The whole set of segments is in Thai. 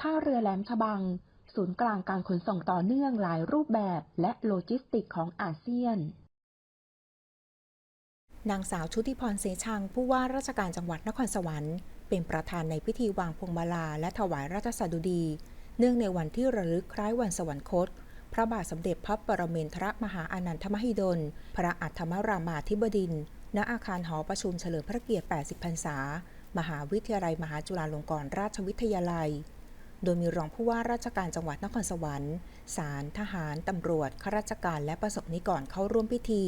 ท่าเรือแหลมฉบัง ศูนย์กลางการขนส่งต่อเนื่องหลายรูปแบบและโลจิสติกของอาเซียนนางสาวชุติพรเสชัง ผู้ว่าราชการจังหวัดนครสวรรค์ เป็นประธานในพิธีวางพวงมาลา และถวายราชสดุดี เนื่องในวันที่ระลึกคล้ายวันสวรรคต พระบาทสมเด็จพระปรเมนทรมหาอานันทมหิดล พระอัฏฐมรามาธิบดินทรณอาคารหอประชุมเฉลิมพระเกียรติ 80 พรรษา มหาวิทยาลัยมหาจุฬาลงกรณราชวิทยาลัย โดยมีรองผู้ว่าราชการจังหวัดนครสวรรค์ ศาล ทหาร ตำรวจ ข้าราชการ และประสบนิกรเข้าร่วมพิธี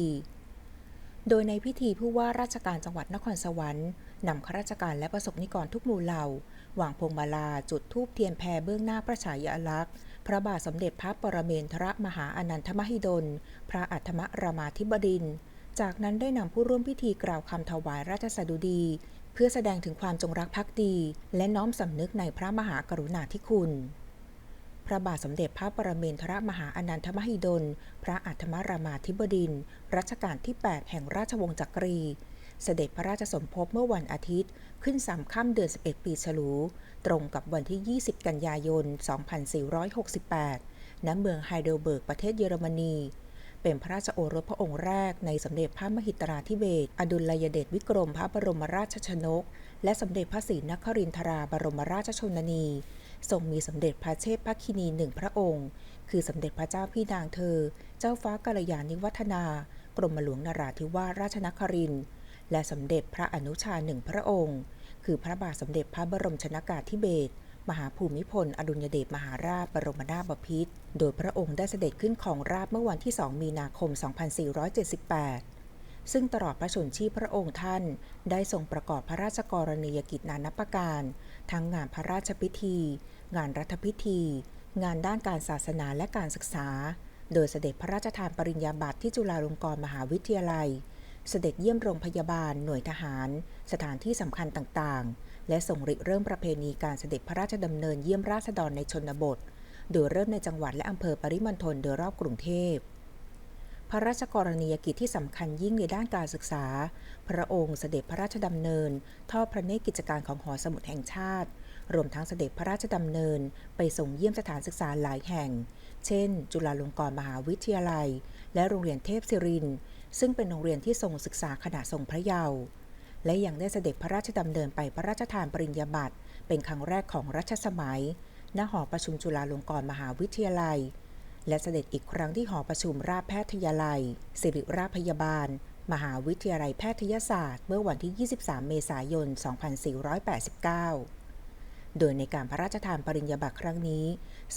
โดยในพิธีผู้ว่าราชการจังหวัดนครสวรรค์นำข้าราชการและประสบนิกรทุกหมู่เหล่าวางพวงมาลาจุดธูปเทียนแพเบื้องหน้าพระฉายาลักษณ์ พระบาทสมเด็จพระปรเมนทรมหาอนันทมหิดล พระอัฏฐมรามาธิบดิน จากนั้นได้นำผู้ร่วมพิธีกล่าวคำถวายราชสดุดี เพื่อแสดงถึงความจงรักภักดี และน้อมสำนึกในพระมหากรุณาธิคุณ พระบาทสมเด็จพระปรเมนทรมหาอนันทมหิดล พระอัฏฐมรามาธิบดินทรรัชกาลที่ 8 แห่งราชวงศ์จักรี เสด็จพระราชสมภพเมื่อวันอาทิตย์ ขึ้นสามค่ำเดือน 11 ปีฉลู ตรงกับวันที่ 20 กันยายน 2468 ณ เมืองไฮเดลเบิร์ก ประเทศเยอรมนี เป็นพระราชโอรสพระองค์แรกในสมเด็จพระมหิตราธิเบศอดุลยเดชวิกรมพระบรมราชชนก และสมเด็จพระศรีนครินทราบรมราชชนนี ทรงมีสมเด็จพระเชษพระคินีหนึ่งพระองค์ คือสมเด็จพระเจ้าพี่นางเธอ เจ้าฟ้ากัลยาณิวัฒนา กรมหลวงนราธิวาสราชนคริน และสมเด็จพระอนุชาหนึ่งพระองค์ คือพระบาทสมเด็จพระบรมชนากาธิเบศร มหาภูมิพล อดุลยเดชมหาราชบรมนาถบพิตร โดยพระองค์ได้เสด็จขึ้นของราชเมื่อวันที่ 2 มีนาคม 2478 ซึ่งตลอดพระชนชีพพระองค์ท่าน ได้ทรงประกอบพระราชกรณียกิจนานับประการ ทั้งงานพระราชพิธี งานรัฐพิธี งานด้านการศาสนาและการศึกษา โดยเสด็จพระราชทานปริญญาบัตรที่จุฬาลงกรณ์มหาวิทยาลัย เสด็จเยี่ยมโรงพยาบาล หน่วยทหาร สถานที่สำคัญต่างๆ และส่งริเริ่มประเพณีการเสด็จพระราชดำเนินเยี่ยมราษฎรในชนบท โดยเริ่มในจังหวัดและอำเภอปริมณฑลโดยรอบกรุงเทพพระราชกรณียกิจที่สำคัญยิ่งในด้านการศึกษา พระองค์เสด็จพระราชดำเนิน ทอดพระเนตรกิจการของหอสมุดแห่งชาติ รวมทั้งเสด็จพระราชดำเนิน ไปส่งเยี่ยมสถานศึกษาหลายแห่ง เช่น จุฬาลงกรณ์มหาวิทยาลัย และโรงเรียนเทพศิรินทร์ซึ่งเป็นโรงเรียนที่ทรงศึกษาขณะทรงพระเยาว์ และยังได้เสด็จพระราชดำเนินไปพระราชทานปริญญาบัตรเป็นครั้งแรกของรัชสมัย ณ หอประชุมจุฬาลงกรณ์มหาวิทยาลัย และเสด็จอีกครั้งที่หอประชุมราชแพทยาลัย ศิริราชพยาบาล มหาวิทยาลัยแพทยศาสตร์ เมื่อวันที่ 23 เมษายน 2489 โดยในการพระราชทานปริญญาบัตรครั้งนี้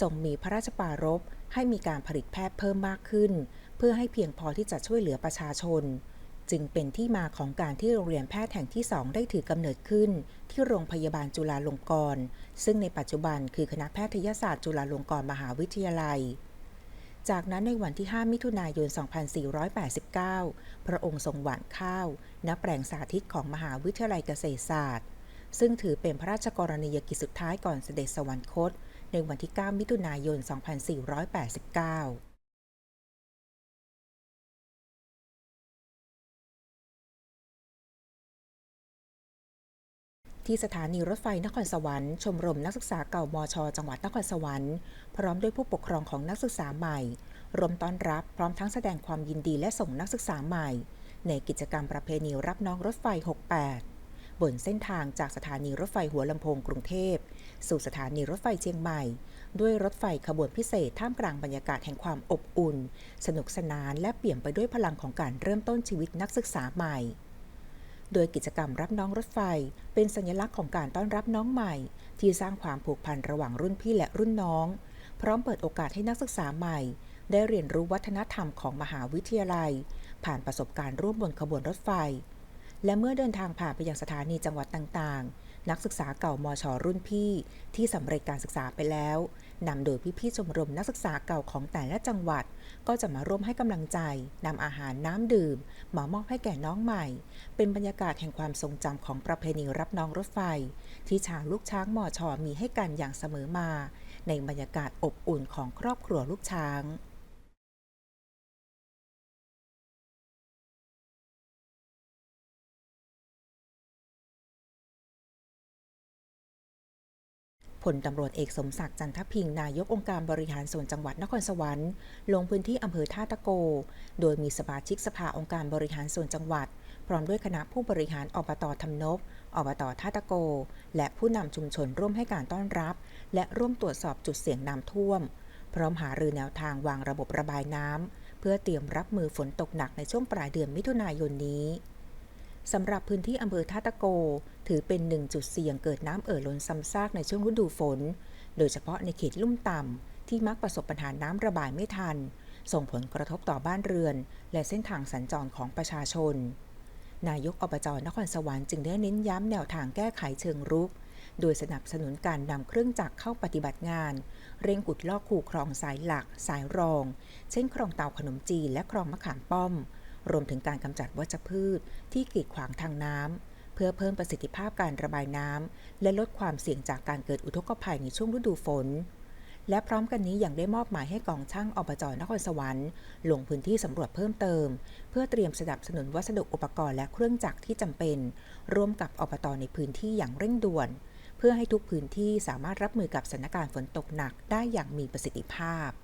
ทรงมีพระราชปรารภให้มีการผลิตแพทย์เพิ่มมากขึ้น เพื่อให้เพียงพอที่จะช่วยเหลือประชาชน จึงเป็นที่มาของการที่โรงเรียนแพทย์แห่งที่สองได้ถือกำเนิดขึ้น ที่โรงพยาบาลจุฬาลงกรณ์ซึ่งในปัจจุบันคือคณะแพทยศาสตร์จุฬาลงกรณ์มหาวิทยาลัย จากนั้นในวันที่ 5 มิถุนายน 2489 พระองค์ทรงหว่านข้าว ณ แปลงสาธิตของมหาวิทยาลัยเกษตรศาสตร์ ซึ่งถือเป็นพระราชกรณียกิจสุดท้ายก่อนเสด็จสวรรคต ในวันที่ 9 มิถุนายน 2489 ที่สถานีรถไฟนครสวรรค์ชมรมนักศึกษาเก่ามช จังหวัดนครสวรรค์พร้อมด้วยผู้ปกครองของนักศึกษาใหม่ รวมต้อนรับพร้อมทั้งแสดงความยินดีและส่งนักศึกษาใหม่ ในกิจกรรมประเพณีรับน้องรถไฟ 68 บนเส้นทางจากสถานีรถไฟหัวลำโพงกรุงเทพ สู่สถานีรถไฟเชียงใหม่ ด้วยรถไฟขบวนพิเศษท่ามกลางบรรยากาศแห่งความอบอุ่น สนุกสนานและเปี่ยมไปด้วยพลังของการเริ่มต้นชีวิตนักศึกษาใหม่ โดยกิจกรรมรับน้องรถไฟ เป็นสัญลักษณ์ของการต้อนรับน้องใหม่ ที่สร้างความผูกพันระหว่างรุ่นพี่และรุ่นน้อง พร้อมเปิดโอกาสให้นักศึกษาใหม่ ได้เรียนรู้วัฒนธรรมของมหาวิทยาลัย ผ่านประสบการณ์ร่วมบนขบวนรถไฟ และเมื่อเดินทางผ่านไปยังสถานีจังหวัดต่างๆ นักศึกษาเก่ามชรุ่นพี่ ที่สำเร็จการศึกษาไปแล้ว นำโดยพี่ๆชมรมนักศึกษาเก่าของแต่ละจังหวัด ก็จะมาร่วมให้กำลังใจนำอาหารน้ำดื่มมามอบให้แก่น้องใหม่ เป็นบรรยากาศแห่งความทรงจำของประเพณีรับน้องรถไฟ ที่ชาวลูกช้างมอชอมีให้กันอย่างเสมอมา ในบรรยากาศอบอุ่นของครอบครัวลูกช้าง พลตำรวจเอกสมศักดิ์จันทพิงค์นายกองค์การบริหารส่วนจังหวัดนครสวรรค์ลงพื้นที่อำเภอท่าตะโก โดยมีสมาชิกสภาองค์การบริหารส่วนจังหวัด พร้อมด้วยคณะผู้บริหารอบตทำนบอบตท่าตะโก และผู้นำชุมชนร่วมให้การต้อนรับ และร่วมตรวจสอบจุดเสี่ยงน้ำท่วม พร้อมหารือแนวทางวางระบบระบายน้ำเพื่อเตรียมรับมือฝนตกหนักในช่วงปลายเดือนมิถุนายนนี้ สำหรับพื้นที่อำเภอท่าตะโก ถือเป็นหนึ่งจุดเสี่ยงเกิดน้ำเอ่อล้นซ้ำซากในช่วงฤดูฝน โดยเฉพาะในเขตลุ่มต่ำที่มักประสบปัญหาน้ำระบายไม่ทัน ส่งผลกระทบต่อบ้านเรือน และเส้นทางสัญจรของประชาชน นายกอบจนครสวรรค์จึงได้เน้นย้ำแนวทางแก้ไขเชิงรุก โดยสนับสนุนการนำเครื่องจักรเข้าปฏิบัติงาน เร่งขุดลอกคูคลองสายหลัก สายรอง เช่นคลองเตาขนมจีนและคลองมะขามป้อม รวมถึงการกำจัดวัชพืชที่กีดขวางทางน้ำ เพื่อเพิ่มประสิทธิภาพการระบายน้ำ และลดความเสี่ยงจากการเกิดอุทกภัยในช่วงฤดูฝน และพร้อมกันนี้ยังได้มอบหมายให้กองช่างอบจนครสวรรค์ลงพื้นที่สำรวจเพิ่มเติม เพื่อเตรียมสนับสนุนวัสดุอุปกรณ์และเครื่องจักรที่จำเป็น ร่วมกับอบตในพื้นที่อย่างเร่งด่วน เพื่อให้ทุกพื้นที่สามารถรับมือกับสถานการณ์ฝนตกหนักได้อย่างมีประสิทธิภาพ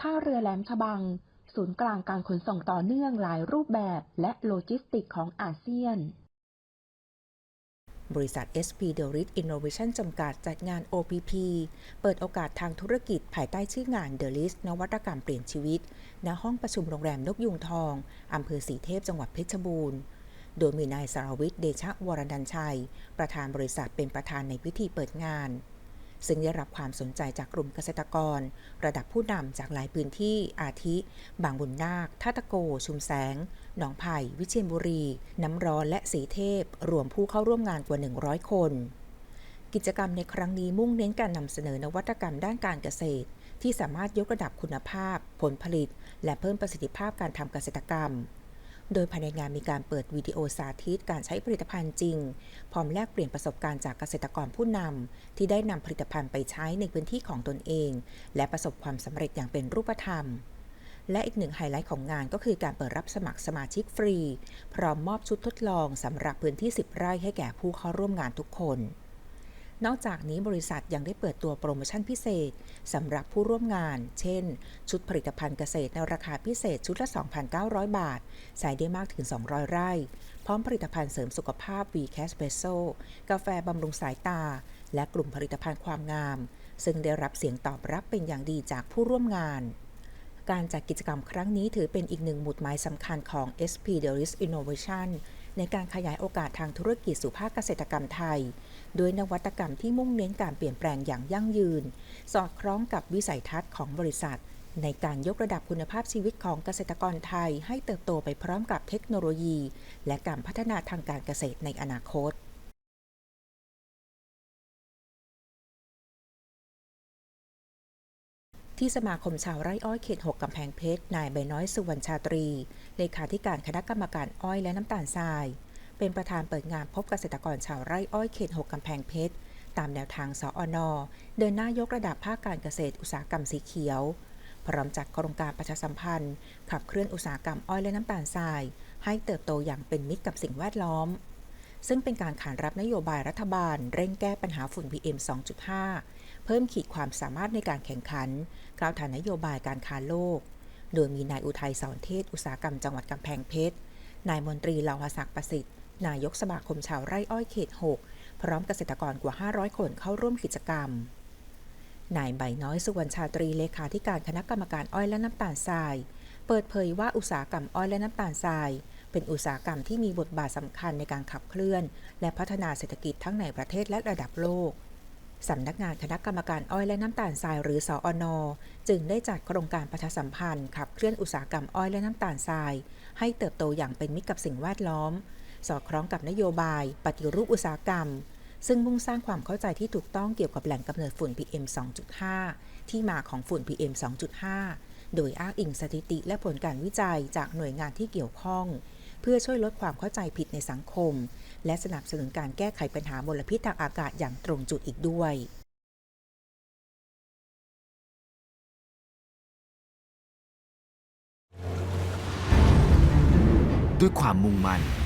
ท่าเรือแหลมฉบัง ศูนย์กลางการขนส่งต่อเนื่องหลายรูปแบบและโลจิสติกของอาเซียน บริษัท SP d e r i t Innovation จำกัดจัดงาน OPP เปิดโอกาสทางธุรกิจภายใต้ชื่องาน The List นวัตกรรมเปลี่ยนชีวิต ณ ห้องประชุมโรงแรมนกยุงทอง อำเภอสีเทพ จังหวัดเพชรบูรณ์โดยมีนายสารวิทย์เดชะวรดันชัย ประธานบริษัทเป็นประธานในพิธีเปิดงาน ซึ่งได้รับความสนใจจากกลุ่มเกษตรกร ระดับผู้นำจากหลายพื้นที่อาทิ บางบุญนาคท่าตะโก ชุมแสง หนองไผ่ วิเชียรบุรี น้ำร้อนและสีเทพ รวมผู้เข้าร่วมงานกว่า 100 คน กิจกรรมในครั้งนี้มุ่งเน้นการนำเสนอนวัตกรรมด้านการเกษตร ที่สามารถยกระดับคุณภาพ ผลผลิต และเพิ่มประสิทธิภาพการทำเกษตรกรรม โดยภายในงานมีการเปิดวิดีโอสาธิตการใช้ผลิตภัณฑ์จริง พร้อมแลกเปลี่ยนประสบการณ์จากเกษตรกรผู้นำที่ได้นำผลิตภัณฑ์ไปใช้ในพื้นที่ของตนเอง และประสบความสำเร็จอย่างเป็นรูปธรรม และอีกหนึ่งไฮไลท์ของงานก็คือการเปิดรับสมัครสมาชิกฟรี พร้อมมอบชุดทดลองสำหรับพื้นที่ 10 ไร่ให้แก่ผู้เข้าร่วมงานทุกคน นอกจากนี้บริษัทยังได้เปิดตัวโปรโมชั่นพิเศษสำหรับผู้ร่วมงาน เช่น ชุดผลิตภัณฑ์เกษตรในราคาพิเศษชุดละ 2,900 บาท ใส่ได้มากถึง 200 ไร่ พร้อมผลิตภัณฑ์เสริมสุขภาพ v c a s p r e s s o กาแฟบำรุงสายตา และกลุ่มผลิตภัณฑ์ความงาม ซึ่งได้รับเสียงตอบรับเป็นอย่างดีจากผู้ร่วมงานการจัดกิจกรรมครั้งนี้ถือเป็นอีกหนึ่งหมุดหมายสำคัญของ SP d e r i s Innovation ในการขยายโอกาสทางธุรกิจสู่ภาคเกษตรกรรมไทย โดยนวัตกรรมที่มุ่งเน้นการเปลี่ยนแปลงอย่างยั่งยืน สอดคล้องกับวิสัยทัศน์ของบริษัท ในการยกระดับคุณภาพชีวิตของเกษตรกรไทย ให้เติบโตไปพร้อมกับเทคโนโลยี และการพัฒนาทางการเกษตรในอนาคตที่สมาคมชาวไร่อ้อยเขต 6กำแพงเพชร นายใบน้อยสุวรรณชาตรี เลขาธิการคณะกรรมการอ้อยและน้ำตาลทราย เป็นประธานเปิดงานพบเกษตรกรชาวไร่อ้อยเขต6กกำแพงเพชร ตามแนวทางสออนเดินหน้ายกระดับภาคการเกษตรอุตสาหกรรมสีเขียว พร้อมจัดโครงการประชาสัมพันธ์ ขับเคลื่อนอุตสาหกรรมอ้อยและน้ำตาลทราย ให้เติบโตอย่างเป็นมิตรกับสิ่งแวดล้อม ซึ่งเป็นการขานรับนโยบายรัฐบาล เร่งแก้ปัญหาฝุ่น PM 2.5 เพิ่มขีดความสามารถในการแข่งขันกล่าวฐานนโยบายการค้าโลก โดยมีนายอุทัยสอนเทศอุตสาหกรรมจังหวัดกำแพงเพชรนายมนตรีลาวศักดิ์ประสิทธิ์ นายกสมาคมชาวไร่อ้อยเขต 6 พร้อมเกษตรกรกว่า 500 คนเข้าร่วมกิจกรรม นายใบน้อยสุวรรณชาตรีเลขาธิการคณะกรรมการอ้อยและน้ำตาลทราย เปิดเผยว่าอุตสาหกรรมอ้อยและน้ำตาลทราย เป็นอุตสาหกรรมที่มีบทบาทสำคัญในการขับเคลื่อน และพัฒนาเศรษฐกิจทั้งในประเทศและระดับโลกสำนักงานคณะกรรมการอ้อยและน้ำตาลทรายหรือสออนจึงได้จัดโครงการประชาสัมพันธ์ขับเคลื่อนอุตสาหกรรมอ้อยและน้ำตาลทราย ให้เติบโตอย่างเป็นมิตรกับสิ่งแวดล้อม สอดคล้องกับนโยบาย ปฏิรูปอุตสาหกรรม ซึ่งมุ่งสร้างความเข้าใจที่ถูกต้องเกี่ยวกับแหล่งกำเนิดฝุ่น PM 2.5 ที่มาของฝุ่น PM 2.5 โดยอ้างอิงสถิติและผลการวิจัยจากหน่วยงานที่เกี่ยวข้อง เพื่อช่วยลดความเข้าใจผิดในสังคม และสนับสนุนการแก้ไขปัญหามลพิษทางอากาศอย่างตรงจุดอีกด้วยด้วยความมุ่งมั่น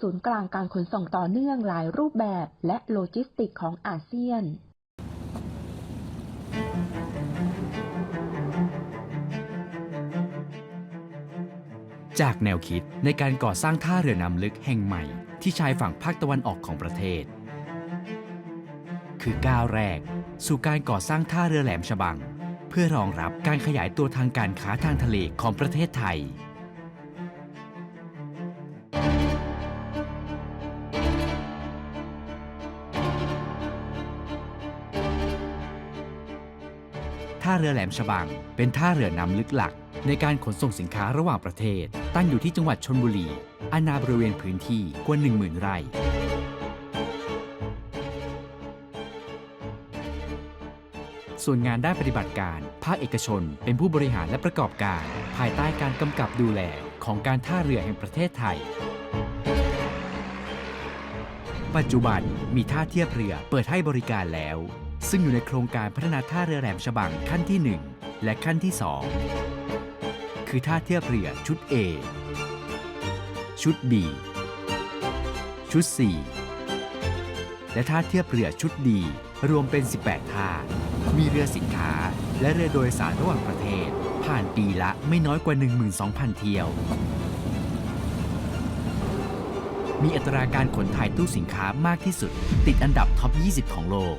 ศูนย์กลางการขนส่งต่อเนื่องหลายรูปแบบและโลจิสติกของอาเซียนจากแนวคิดในการก่อสร้างท่าเรือน้ำลึกแห่งใหม่ ที่ชายฝั่งภาคตะวันออกของประเทศ คือก้าวแรก สู่การก่อสร้างท่าเรือแหลมฉบัง เพื่อรองรับการขยายตัวทางการค้าทางทะเลของประเทศไทย เรือแหลมฉบัง เป็นท่าเรือน้ำลึกหลัก ในการขนส่งสินค้าระหว่างประเทศ ตั้งอยู่ที่จังหวัดชนบุรีอาณาบริเวณพื้นที่กว่า10,000 ไร่ ส่วนงานด้านปฏิบัติการ ภาคเอกชน เป็นผู้บริหารและประกอบการ ภายใต้การกำกับดูแลของการท่าเรือแห่งประเทศไทย ปัจจุบันมีท่าเทียบเรือเปิดให้บริการแล้ว ซึ่งอยู่ในโครงการพัฒนาท่าเรือแหลมฉบังขั้นที่ 1 และขั้นที่ 2 คือท่าเทียบเรือชุด A ชุด B ชุด C และท่าเทียบเรือชุด D รวมเป็น 18 ท่า มีเรือสินค้า และเรือโดยสารระหว่างประเทศ ผ่านปีละไม่น้อยกว่า 12,000 เที่ยว มีอัตราการขนถ่ายตู้สินค้ามากที่สุด ติดอันดับท็อป 20 ของโลก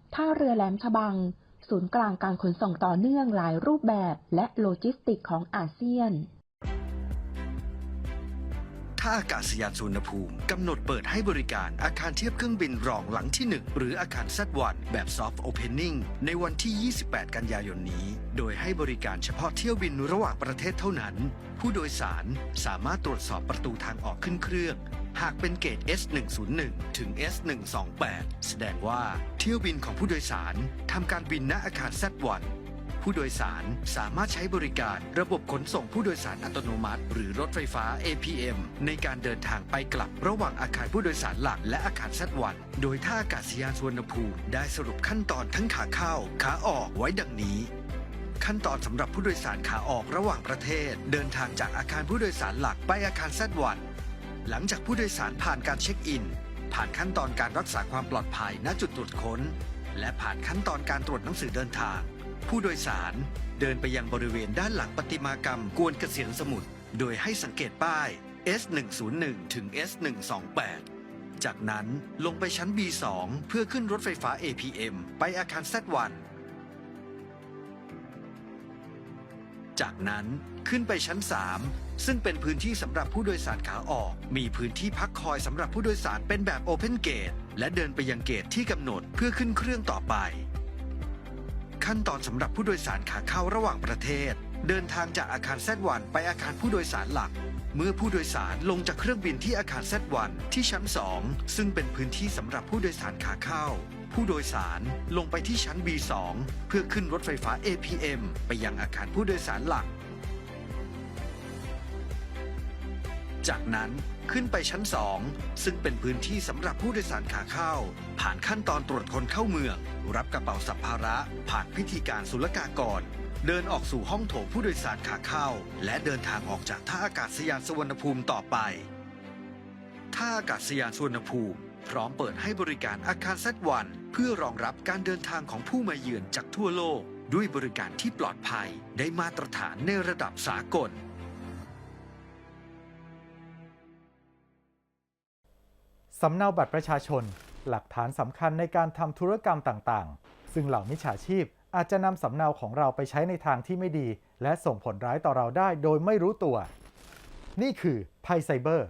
ท่าเรือแหลมฉบัง ศูนย์กลางการขนส่งต่อเนื่องหลายรูปแบบและโลจิสติกของอาเซียนท่าอากาศยานสุวรรณภูมิกำหนดเปิดให้บริการอาคารเทียบเครื่องบินรองหลังที่ 1 หรืออาคาร Z1 แบบ Soft Opening ในวันที่ 28 กันยายนนี้ โดยให้บริการเฉพาะเที่ยวบินระหว่างประเทศเท่านั้น ผู้โดยสารสามารถตรวจสอบประตูทางออกขึ้นเครื่อง หากเป็นเกรด S101 ถึง S128 แสดงว่าเที่ยวบินของผู้โดยสารทำการบินณอาคาร Z1 ผู้โดยสารสามารถใช้บริการระบบขนส่งผู้โดยสารอัตโนมัติ หรือรถไฟฟ้า APM ในการเดินทางไปกลับระหว่างอาคารผู้โดยสารหลักและอาคารซัดวัน โดยท่าอากาศยานสุวรรณภูมิได้สรุปขั้นตอนทั้งขาเข้าขาออกไว้ดังนี้ ขั้นตอนสำหรับผู้โดยสารขาออกระหว่างประเทศ เดินทางจากอาคารผู้โดยสารหลักไปอาคารซัดวัน หลังจากผู้โดยสารผ่านการเช็คอิน ผ่านขั้นตอนการรักษาความปลอดภัยณจุดตรวจค้น และผ่านขั้นตอนการตรวจหนังสือเดินทาง ผู้โดยสารเดินไปยังบริเวณด้านหลังประติมากรรมกวนเกษียณสมุทรโดยให้สังเกตป้าย S101 ถึง S128 จากนั้นลงไปชั้น B2 เพื่อขึ้นรถไฟฟ้า APM ไปอาคาร Z1 จากนั้นขึ้นไปชั้น 3 ซึ่งเป็นพื้นที่สำหรับผู้โดยสารขาออก มีพื้นที่พักคอยสำหรับผู้โดยสารเป็นแบบ Open Gate และเดินไปยังเกตที่กำหนดเพื่อขึ้นเครื่องต่อไป ขั้นตอนสำหรับผู้โดยสารขาเข้าระหว่างประเทศ เดินทางจากอาคาร Z1 ไปอาคารผู้โดยสารหลัก เมื่อผู้โดยสารลงจากเครื่องบินที่อาคาร Z1 ที่ชั้น 2 ซึ่งเป็นพื้นที่สำหรับผู้โดยสารขาเข้า ผู้โดยสารลงไปที่ชั้น B2 เพื่อขึ้นรถไฟฟ้า APM ไปยังอาคารผู้โดยสารหลัก จากนั้นขึ้นไปชั้น 2 ซึ่งเป็นพื้นที่สำหรับผู้โดยสารขาเข้า ผ่านขั้นตอนตรวจคนเข้าเมือง รับกระเป๋าสัมภาระ ผ่านพิธีการศุลกากร เดินออกสู่ห้องโถงผู้โดยสารขาเข้า และเดินทางออกจากท่าอากาศยานสุวรรณภูมิต่อไป ท่าอากาศยานสุวรรณภูมิ พร้อมเปิดให้บริการอาคารเซตวัน เพื่อรองรับการเดินทางของผู้มาเยือนจากทั่วโลก ด้วยบริการที่ปลอดภัยได้มาตรฐานในระดับสากล สำเนาบัตรประชาชน หลักฐานสำคัญในการทำธุรกรรมต่างๆ ซึ่งเหล่ามิจฉาชีพอาจจะนำสำเนาของเราไปใช้ในทางที่ไม่ดี และส่งผลร้ายต่อเราได้โดยไม่รู้ตัว นี่คือภัยไซเบอร์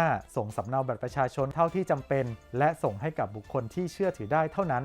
5. ส่งสำเนาบัตรประชาชนเท่าที่จำเป็น และส่งให้กับบุคคลที่เชื่อถือได้เท่านั้น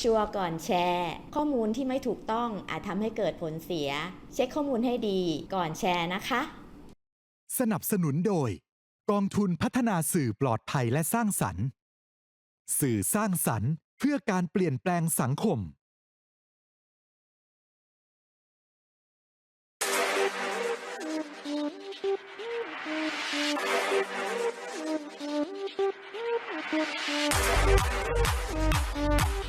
ชัวร์ก่อนแชร์ ข้อมูลที่ไม่ถูกต้องอาจทำให้เกิดผลเสีย เช็คข้อมูลให้ดีก่อนแชร์นะคะ สนับสนุนโดย กองทุนพัฒนาสื่อปลอดภัยและสร้างสรรค์ สื่อสร้างสรรค์ เพื่อการเปลี่ยนแปลงสังคม Thank you.